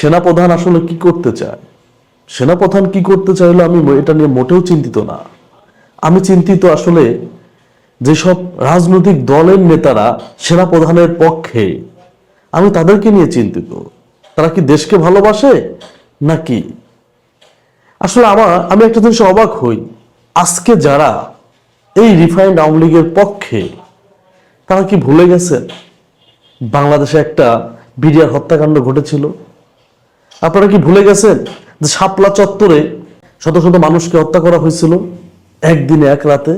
সেনাপ্রধান আসলে কি করতে চায়? সেনাপ্রধান কি করতে চাইলে আমি এটা নিয়ে মোটেও চিন্তিত না। আমি চিন্তিত আসলে যেসব রাজনৈতিক দলের নেতারা সেনাপ্রধানের পক্ষে, আমি তাদেরকে নিয়ে চিন্তিত। তারা কি দেশকে ভালোবাসে নাকি? আসলে আমার, আমি একটা জিনিস অবাক হই। আজকে যারা এই রিফাইন্ড আওয়ামী লীগের পক্ষে, তারা কি ভুলে গেছেন? বাংলাদেশে একটা বিডিআর হত্যাকাণ্ড ঘটেছিল। আপনারা কি ভুলে গেছেন যে শাপলা চত্বরে শত শত মানুষকে হত্যা করা হয়েছিল? একদিনে, এক রাতে।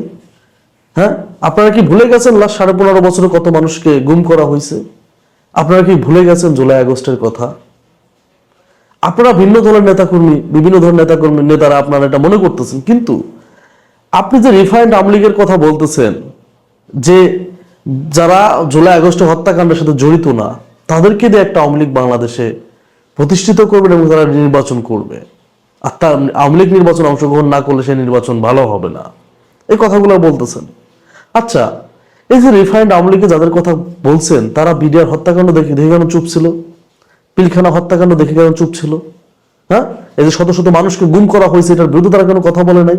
হ্যাঁ? আপনারা কি ভুলে গেছেন লাস্ট সাড়ে পনেরো বছরে কত মানুষকে গুম করা হয়েছে? আপনারা কি ভুলে গেছেন জুলাই আগস্টের কথা? আপনারা ভিন্ন দলের নেতাকর্মী, বিভিন্ন ধরনের নেতাকর্মী নেতারা আপনারা এটা মনে করতেছেন। কিন্তু আপনি যে রিফাইন্ড আমলিগের কথা বলতেছেন, যে যারা জুলাই আগস্টে হত্যাকাণ্ডের সাথে জড়িত না, তাদেরকে দিয়ে একটা আওয়ামী লীগ বাংলাদেশে প্রতিষ্ঠিত করবেন এবং তারা নির্বাচন করবে। আর তা আওয়ামী লীগ নির্বাচন অংশগ্রহণ না করলে সেই নির্বাচন ভালো হবে না। এই কথাগুলো বলতেছেন। আচ্ছা এই যে রিফাইন্ড আওয়ামী লীগে যাদের কথা বলছেন, তারা বিডিআর হত্যাকাণ্ড দেখে দেখে কেন চুপ ছিল? পিলখানা হত্যাকাণ্ড দেখে কেন চুপ ছিল? হ্যাঁ? এই যে শত শত মানুষকে গুম করা হয়েছে, এটার বিরুদ্ধে তারা কেন কথা বলে নাই?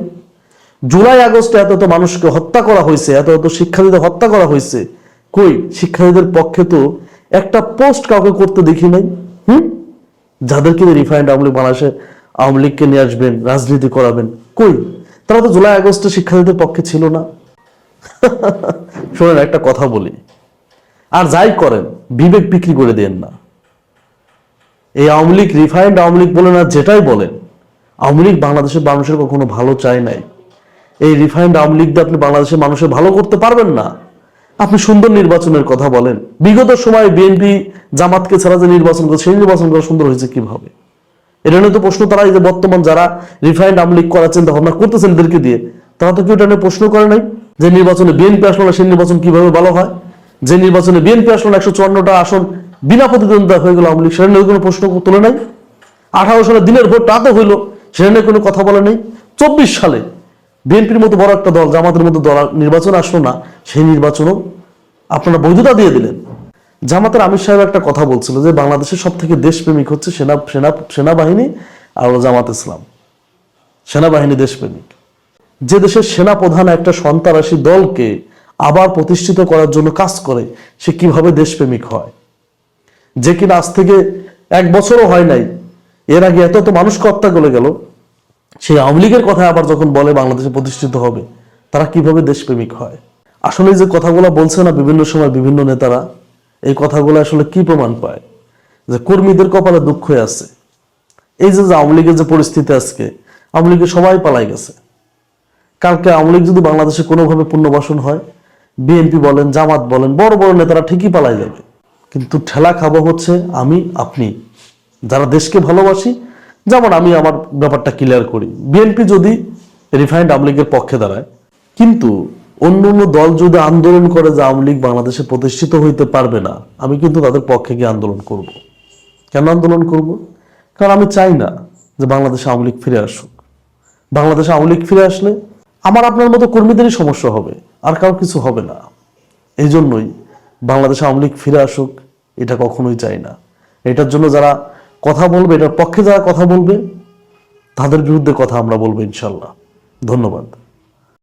জুলাই, আগস্টে এত এত মানুষকে হত্যা করা হয়েছে, এত এত শিক্ষার্থীদের হত্যা করা হয়েছে। কই? শিক্ষার্থীদের পক্ষে তো একটা পোস্ট কাউকে করতে দেখি নাই। হুম? যাদেরকে রিফাইন্ড আওয়ামী লীগ বাংলাদেশে আওয়ামী লীগকে নিয়ে আসবেন, রাজনীতি করাবেন, কই? তারা তো জুলাই, আগস্টে শিক্ষার্থীদের পক্ষে ছিল না। শোনেন, একটা কথা বলি। আর যাই করেন, বিবেক বিক্রি করে দেন না। এই Awami League refined Awami League বলেন আর যেটাই বলেন, আওয়ামী লীগ বাংলাদেশের মানুষের কখনো ভালো চায় নাই। এই রিফাইন্ড আওয়ামী লীগ দিয়ে আপনি বাংলাদেশের মানুষের ভালো করতে পারবেন না। আপনি সুন্দর নির্বাচনের কথা বলেন। বিগত সময়ে বিএনপি জামাতকে ছাড়া যে নির্বাচন করে, সেই নির্বাচন করা সুন্দর হয়েছে কীভাবে? এটা নিয়ে তো প্রশ্ন তারা যে বর্তমান যারা রিফাইন্ড আওয়ামী লীগ করার চিন্তা ভাবনা করতেছেন এদেরকে দিয়ে, তারা তো কেউ এটা নিয়ে প্রশ্ন করে নাই যে নির্বাচনে বিএনপি আসলো না, সেই নির্বাচন কীভাবে ভালো হয়? যে নির্বাচনে বিএনপি আসলো না, একশো চুয়ান্নটা আসন বিনা প্রতিদ্বন্দ্বিতা হয়ে গেল আওয়ামী লীগ, সেটা নিয়ে কোনো প্রশ্ন তোলে নাই? আঠারো সালে দিনের ভোট রাতে হইল, সেটা নিয়ে কোনো কথা বলে নেই? চব্বিশ সালে বিএনপির মতো বড় একটা দল, জামাতের মতো দল নির্বাচন আসলো না, সেই নির্বাচনও আপনারা বৈধতা দিয়ে দিলেন। জামাতের আমির সাহেব একটা কথা বলছিল যে বাংলাদেশের সব থেকে দেশপ্রেমিক হচ্ছে সেনা সেনা, সেনাবাহিনী আর জামাত ইসলাম। সেনাবাহিনী দেশপ্রেমিক। যে দেশের সেনা প্রধান একটা সন্ত্রাসী দলকে আবার প্রতিষ্ঠিত করার জন্য কাজ করে, সে কীভাবে দেশপ্রেমিক হয়? যে কিনা আজ থেকে এক বছরও হয় নাই, এর আগে এত এত মানুষকে হত্যা করে গেল সেই আওয়ামী লীগের কথা আবার যখন বলে বাংলাদেশে প্রতিষ্ঠিত হবে, তারা কীভাবে দেশপ্রেমিক হয়? আসলে যে কথাগুলো বলছে না বিভিন্ন সময় বিভিন্ন নেতারা, এই কথাগুলো আসলে কি প্রমাণ পায়? যে কর্মীদের কপালে দুঃখ আছে। এই যে আওয়ামী লীগের যে পরিস্থিতি আজকে, আওয়ামী লীগের সবাই পালাই গেছে। কালকে আওয়ামী লীগ যদি বাংলাদেশে কোনোভাবে পুনর্বাসন হয়, বিএনপি বলেন, জামাত বলেন, বড় বড় নেতারা ঠিকই পালাই যাবে। কিন্তু ঠেলা খাব হচ্ছে আমি, আপনি। যারা দেশকে ভালোবাসি যেমন আমি আমার ব্যাপারটা ক্লিয়ার করি। বিএনপি যদি রিফাইন্ড আওয়ামী লীগের পক্ষে দাঁড়ায়, কিন্তু অন্য অন্য দল যদি আন্দোলন করে যে আওয়ামী লীগ বাংলাদেশে প্রতিষ্ঠিত হইতে পারবে না, আমি কিন্তু তাদের পক্ষে গিয়ে আন্দোলন করব। কেন আন্দোলন করব? কারণ আমি চাই না যে বাংলাদেশে আওয়ামী লীগ ফিরে আসুক। বাংলাদেশে আওয়ামী লীগ ফিরে আসলে আমার আপনার মতো কর্মীদেরই সমস্যা হবে, আর কারও কিছু হবে না। এই জন্যই বাংলাদেশে আওয়ামী লীগ ফিরে আসুক, এটা কখনোই চাই না। এটার জন্য যারা কথা বলবে এটার পক্ষে যারা কথা বলবে তাদের বিরুদ্ধে কথা আমরা বলব ইনশাল্লাহ। ধন্যবাদ।